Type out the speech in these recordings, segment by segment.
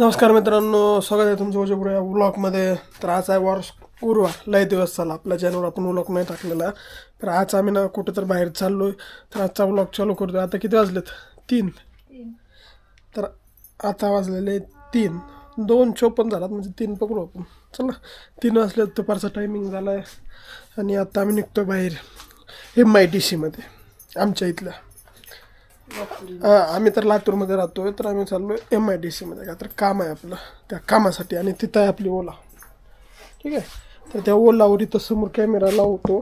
नमस्कार मित्रांनो स्वागत आहे तुमचं वजपुरे या व्लॉगमध्ये तर आज आहे वार गुरुवार लय दिवस झाला आपल्या चॅनलवर आपण व्लॉग नाही टाकलेला. तर आज आम्ही ना कुठं तर बाहेर चाललो आहे तर आजचा व्लॉग चालू करतो आता किती वाजलेत? तीन. तर आता वाजलेले तीन. दोन चोपन्न झालात म्हणजे तीन पकडू आपण. चला तीन वाजले दुपारचा टायमिंग झाला आहे आणि आता आम्ही निघतो बाहेर. एम आय टी सीमध्ये आमच्या इथल्या. आम्ही तर लातूरमध्ये राहतोय तर आम्ही चाललो एम आय डी सीमध्ये काय तर काम आहे आपलं त्या कामासाठी. आणि तिथं आहे आपली ओला. ठीक आहे? तर त्या ओलावर इथं समोर कॅमेरा लावतो.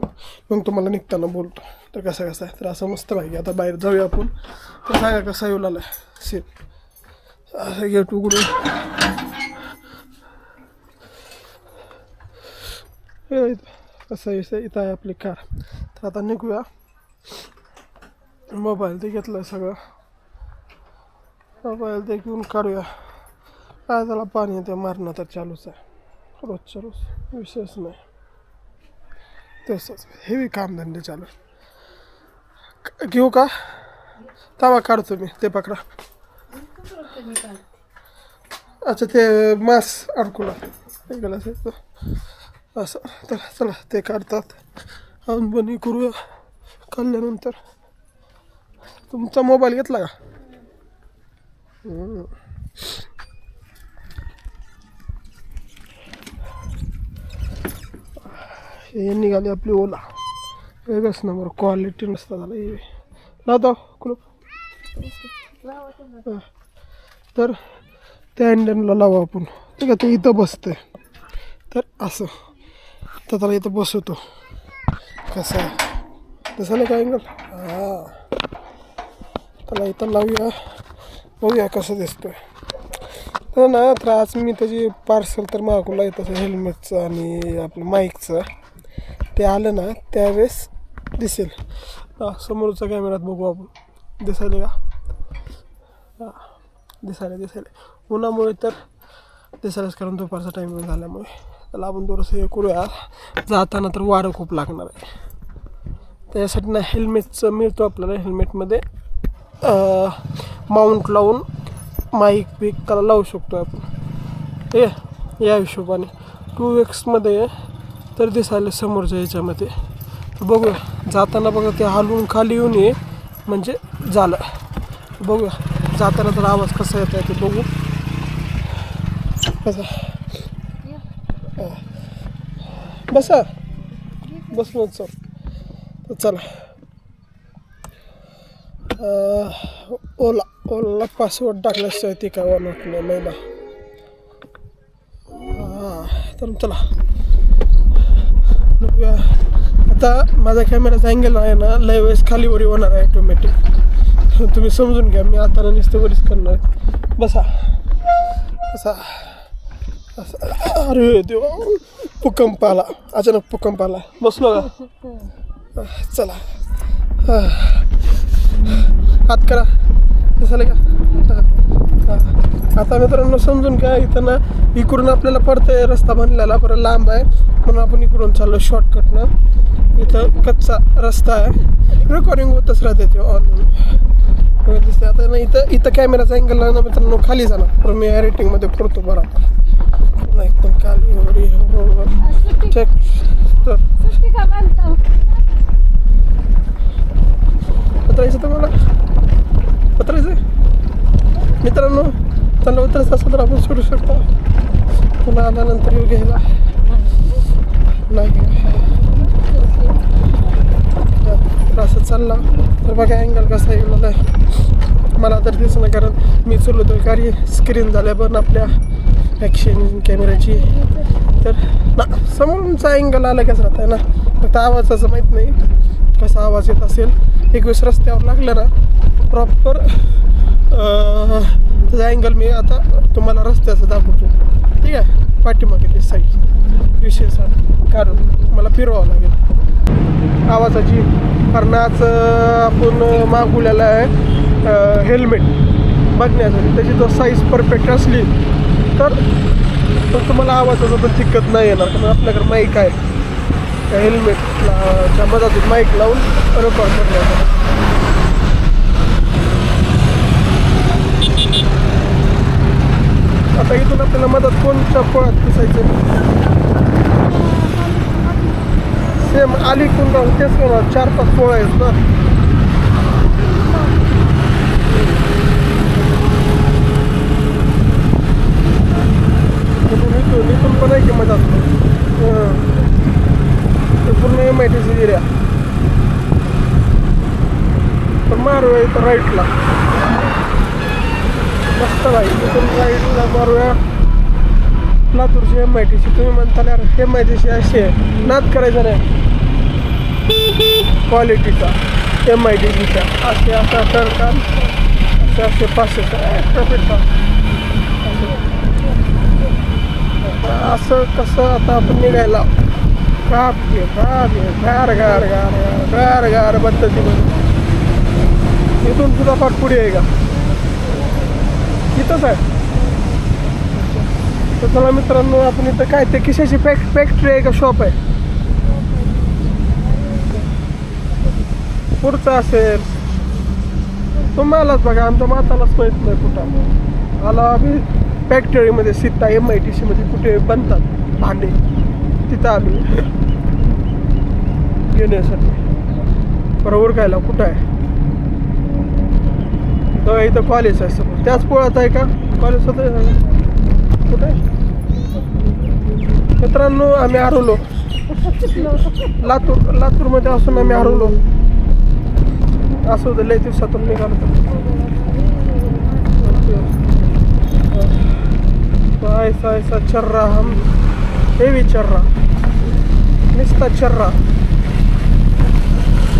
मग तुम्हाला निघताना बोलतो. तर कसं कसं आहे? तर असं मस्त पाहिजे आता बाहेर जाऊया आपण. तर सांगा कसा येऊ लागला सीन असं गेट उघडून. कसं आहे? इथं आहे आपली कार तर आता निघूया. मोबाईल ते घेतलं सगळं. मोबाईल ते घेऊन काढूया. काय त्याला पाणी ते मारणं तर चालूच आहे. रोजच्या रोज. विशेष नाही. तसंच. हेवी कामधंदे चालू घेऊ का? तवा काढतो मी. ते पकडा. अच्छा ते मास अडकुला गेला असं तर. चला ते काढतात. अजून बनी करूया. काढल्यानंतर तुमचा मोबाईल घेतला का? हे निघाली आपली ओला. वेगळंच नंबर क्वालिटी नसता झाला हे. लावतो कुलूप. तर त्या इंडियनला लावू आपण. ठीक आहे ते इथं बसतंय. तर असं. तर त्याला इथं बसवतो. कसं तसं नाही काय अँगल हां. त्याला इथं लावूया. बघूया कसं दिसतोय. ना तर आज मी त्याची पार्सल तर मागवला आहे तसं हेल्मेटचं आणि आपलं माईकचं ते आलं ना त्यावेळेस दिसेल. समोरचा समोरच्या बघू आपण. दिसायले का? हां दिसायला दिसायला. उन्हामुळे तर दिसायलाच कारण दुपारचा टायमिंग झाल्यामुळे. त्याला आपण थोडंसं हे करूया. जाताना तर वारं खूप लागणार आहे. त्याच्यासाठी ना हेल्मेटचं मिळतो आपल्याला हेल्मेटमध्ये माउंट लावून माईक बिक त्याला लावू शकतो आपण. हे या हिशोबाने. टू एक्समध्ये तर दिसायला समोरच्या ह्याच्यामध्ये. बघूया. जाताना बघा ते हलवून खाली येऊन ये म्हणजे झालं. बघूया. जाताना तर आवाज कसा येत आहे ते बघू. बसा. बसा. बसलो सर चला. ओला ओला पासवर्ड टाकल्याशिवाय ती काय ऑन होत नाही महिला हां तर चला. बघूया. आता माझा कॅमेराचा अँगल आहे ना लय वेळेस खाली वरी होणार आहे ऑटोमॅटिक तुम्ही समजून घ्या मी आता नुसतं वरीच करणार. बसा. बसा. असं अरे देवा भूकंप आला. अचानक भूकंप आला. बसलो का? चला. हा. हात करा. झालं का. आता मित्रांनो समजून घ्या इथं ना इकडून आपल्याला पडतंय रस्ता बनलेला बरं लांब आहे. म्हणून आपण इकडून चाललो शॉर्टकटनं इथं कच्चा रस्ता आहे. रेकॉर्डिंग होतच राहते ते ऑन दिसते आता ना इथं इथं कॅमेराचा अँगल ना मित्रांनो खाली जाणार. पण मी रेटिंगमध्ये करतो बरं पुन्हा एकदम खाली वगैरे चेक तर. पत्रायचं तुम्हाला? पत्रायचं मित्रांनो त्यांना उतरायचं असं तर आपण सोडू शकतो. पुन्हा आल्यानंतर येऊ घ्यायला. नाही. असं चालला. तर बघा अँगल कसा येईल आहे मला तर दिसणं कारण मी चलवतो कार्य स्क्रीन झाल्या पण आपल्या ॲक्शन कॅमेऱ्याची तर ना समोरचा अँगल आला कसं राहत आहे ना. फक्त आवाजाचं माहीत नाही. कसा आवाज येत असेल. एक वेळेस रस्त्यावर लागलं ना प्रॉपर त्याचा अँगल मी आता तुम्हाला रस्त्याचं दाखवतो. ठीक आहे? पाठीमागे ते साईड विशेष कारण मला फिरवावं लागेल. आवाजाची कारण आज आपण मागवलेला आहे हेल्मेट बघण्यासाठी. त्याची जर साईज परफेक्ट असली तर पण तुम्हाला आवाजाचं पण दिक्कत नाही येणार. कारण आपल्याकडे माईक आहे. त्या हेल्मेटला च्या मधातून माईक लावून रेकॉर्ड करण्यासाठी आता इथून आपल्याला मदत कोणत्या पोळ्यात पुसायचं सेम आली कोणता तेच ना चार पाच पोळा आहेत ना इथून इथून इथून पण आहे की मदत हं. ते पूर्ण M I T C area पण मारूया इथं राईटला मस्त भाई इथून राईटला मारूया लातूरची एम आय टी सी तुम्ही एम आय टी अशी आहे. नाद करायचा नाही. क्वालिटीचा एम आय टी सीचा असे असा टरकान असे असे पाचशे प्रॉफिटचा असं कसं आता आपण निघायला? काप घे काप घे. गार गार गार गार गार गार पद्धतीमध्ये. इथून सुद्धा पाठ पुढे आहे का? इथंच आहे. तर चला मित्रांनो आपण इथं काय ते किशाची पॅक फॅक्टरी आहे का शॉप आहे? पुढचं असेल. तुम्हालाच बघा आमच्या मातालाच माहीत नाही कुठं. आला आम्ही फॅक्टरीमध्ये सीता एम आय टी सीमध्ये कुठे बनतात भांडे. तिथं आम्ही घेण्यासाठी. बरोबर कायला कुठं आहे? इथं कॉलेज आहे समोर त्याच पोळात आहे का? कॉलेज होतं कुठे? मित्रांनो आम्ही हरवलो. लातूर लातूरमध्ये असून आम्ही हरवलो. असं होतं लय दिवसातून निघालो तर ऐसा ऐसा चर्रा हम. हेवी चर्रा. निस्ता चर्रा.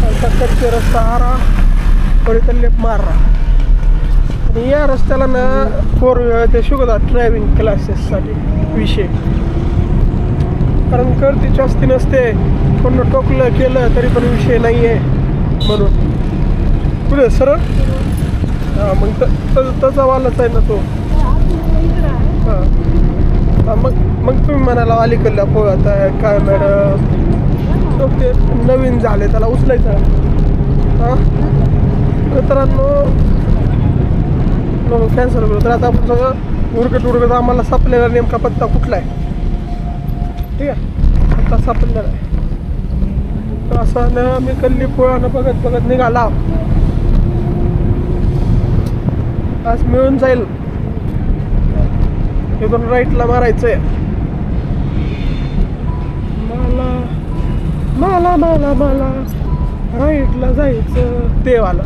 ऐसा कच्चे रस्ता हारा थोडी लेप मारा. आणि या रस्त्याला ना फोर ते शिकवतात ड्रायव्हिंग क्लासेससाठी विषय. कारण गर्दी जास्ती नसते कोण टोकलं केलं तरी पण विषय नाही आहे म्हणून. पुढे सरळ? हां मग त- तसा वालाच आहे ना तो. हां. हां, मग मग तुम्ही म्हणाला अलीकडला पो आता काय मॅडम? ओके ते नवीन झाले त्याला उचलायचं हां? मित्रांनो नको कॅन्सल करू. तर आता आपण सगळं उरकत उरकत आम्हाला सापलेला नेमका पत्ता कुठला आहे? ठीक आहे? पत्ता सापडलेला आहे. तर असं मी कल्ली पोळानं बघत बघत निघाला. आज मिळून जाईल. इथून राईटला मारायचंय. मला मला मला मला. राईटला जायचं. देवाला.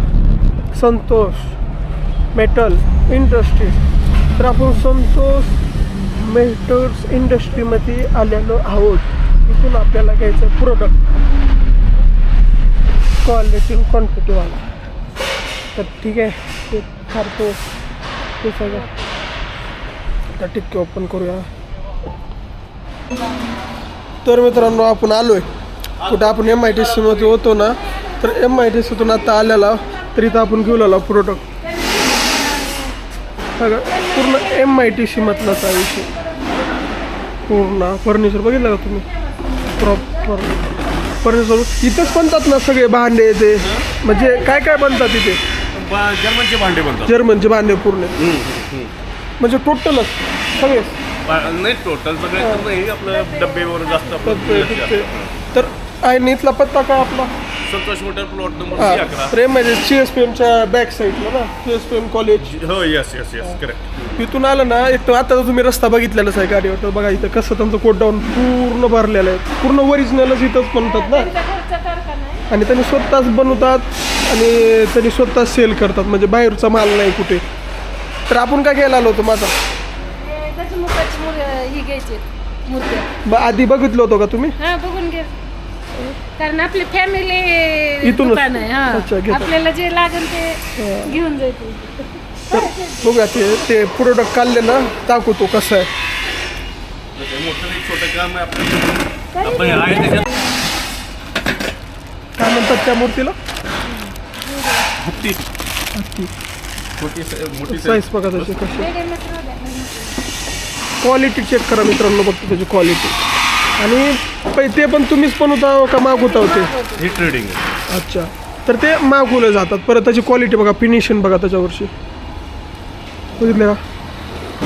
संतोष. मेटल इंडस्ट्रीज तर आपण संतोष मेटल्स इंडस्ट्रीमध्ये आलेलो आहोत. इथून आपल्याला घ्यायचं प्रोडक्ट क्वालिटी क्वांटिटीवाला तर ठीक आहे. ते फारतो ते सगळं आता टिक्के ओपन करूया. तर मित्रांनो आपण आलो आहे कुठं आपण एम आय टी सीमध्ये होतो ना तर एम आय टी सीतून आता आलेला तर इथं आपण घेऊन आला प्रोडक्ट सगळं पूर्ण एम आय टी सीमधलाच आहे विषय? पूर्ण फर्निचर बघितलं का तुम्ही? प्रॉपर फर्निचर इथंच बनतात ना सगळे भांडे ते. म्हणजे काय काय बनतात इथे? जर्मनचे भांडे बनतात. जर्मनचे भांडे पूर्ण. म्हणजे टोटलच सगळे? नाही टोटल सगळे आपलं डब्बे वगैरे जास्त तर आणि इथला पत्ता काय आपला? Santosh motor plot number C अकरा. तर म्हणजे सी एस पी एमच्या बॅक साईडला ना? C S P M college हो येस येस येस करेक्ट इथून आलं ना एक तर आता तर तुम्ही रस्ता बघितलेलाच आहे गाडीवर. तर बघा इथं कसं त्यांचं कोट डाऊन पूर्ण भरलेलं आहे. पूर्ण ओरिजिनलच इथंच बनतात ना? आणि त्यांनी स्वतःच बनवतात आणि त्यांनी स्वतःच सेल करतात. म्हणजे बाहेरचा माल नाही कुठे. तर आपण काय घ्यायला आलो होतो माझा? ही आधी बघितलं होतं का तुम्ही? हा बघून घे कारण आपली फॅमिली इथूनच? दुकान आहे अच्छा, हा. आपल्याला जे लागेल ते घेऊन जायचं ते ते प्रोडक्ट काढले ना दाखवतो तो कसं आहे. मोठं एक छोटं काम आहे आपलं आपण आहे त्याच्यात काय म्हणतात त्या मूर्तीला? हत्ती. छोटी सा- मोठी साईज बघा त्याची कशी. Medium च राहू द्या. क्वालिटी चेक करा मित्रांनो बघतो त्याची क्वालिटी आणि पै ते पण तुम्हीच पण होता का मागवता होते ही ट्रेडिंग आहे. अच्छा. तर ते मागवले जातात. परत त्याची क्वालिटी बघा फिनिशिंग बघा त्याच्यावरची. बघितले का?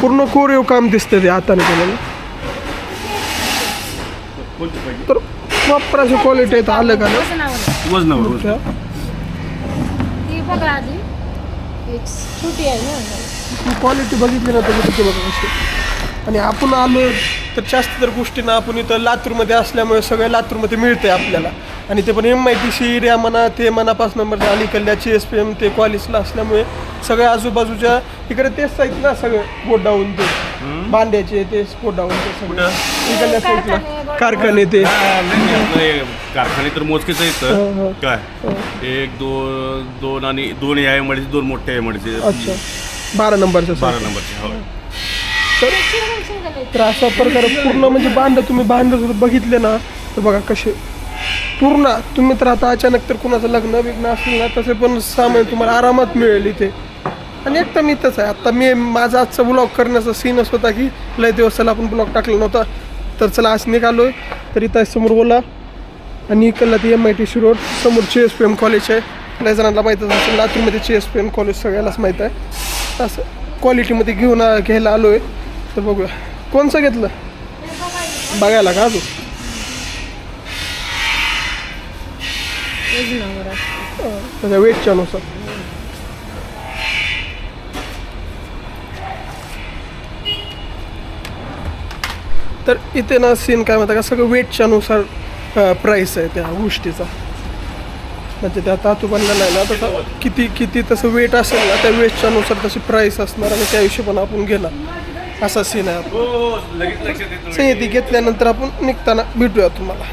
पूर्ण कोरीव काम दिसतं ते हाताने केलेलं. कोणती पाहिजे तर प्रॉपर अशी क्वालिटी आहे आलं का वजनावर वजनावर वजन. ना ती बघा आधी. एक छोटी आहे ना. क्वालिटी बघितली ना तर किती बघा आणि आपण आलो तर जास्त तर गोष्टी ना आपण इथं लातूरमध्ये असल्यामुळे सगळं लातूरमध्ये मिळते आपल्याला. आणि ते पण M I T C area म्हणा ते म्हणा पाच नंबरच्या अलीकडल्याची एस पी एम ते कॉलेजला असल्यामुळे सगळ्या आजूबाजूच्या इकडे तेच आहेत ना सगळे गोडाऊन ते. बांड्याचे ते गोडाऊन ते सगळं. इकडल्या साईडला कारखाने, ते. हा, हे कारखाने तर मोजकेच आहेत. हो, हो. काय? एक दोन दोन आणि दोन या एमडीचे दोन मोठे एमडीचे अच्छा. बारा नंबरचं बारा नंबरचे होय तर शिंगल शिंगल तर अशा प्रकारे पूर्ण म्हणजे बांध तुम्ही बांध जर बघितले ना तर बघा कसे. पूर्ण तुम्ही तर आता अचानक तर कुणाचं लग्न बिग्न असेल ना तसे पण सामान तुम्हाला आरामात मिळेल इथे. आणि एक तर मी तसं आहे. आता मी माझा आजचा ब्लॉग करण्याचा सीनच होता की लय दिवस चला आपण ब्लॉग टाकला नव्हता. तर चला आज निघालोय. तर इथं समोर बोला आणि इकडला ती M I T C road समोर चे एस पी एम कॉलेज आहे. लय जणांना माहीतच असेल लातूरमध्ये चे एस पी एम कॉलेज सगळ्यालाच माहीत आहे. असं क्वालिटीमध्ये घेऊन घ्यायला आलो आहे तर बघूया. कोणचं घेतलं? बघायला का अजून? हो, त्याच्या वेटच्या नुसार. तर इथे ना सीन काय म्हणतात का सगळं वेटच्या नुसार प्राईस आहे त्या गोष्टीचा. म्हणजे त्या तातू बनलेला आहे ना तसं किती किती तसं वेट असेल ना त्या वेटच्या नुसार तशी प्राईस असणार आणि त्या हिशोबाने आपण गेला असा सीन आहे. हो हो. संहिती घेतल्यानंतर आपण निघताना भेटूया तुम्हाला.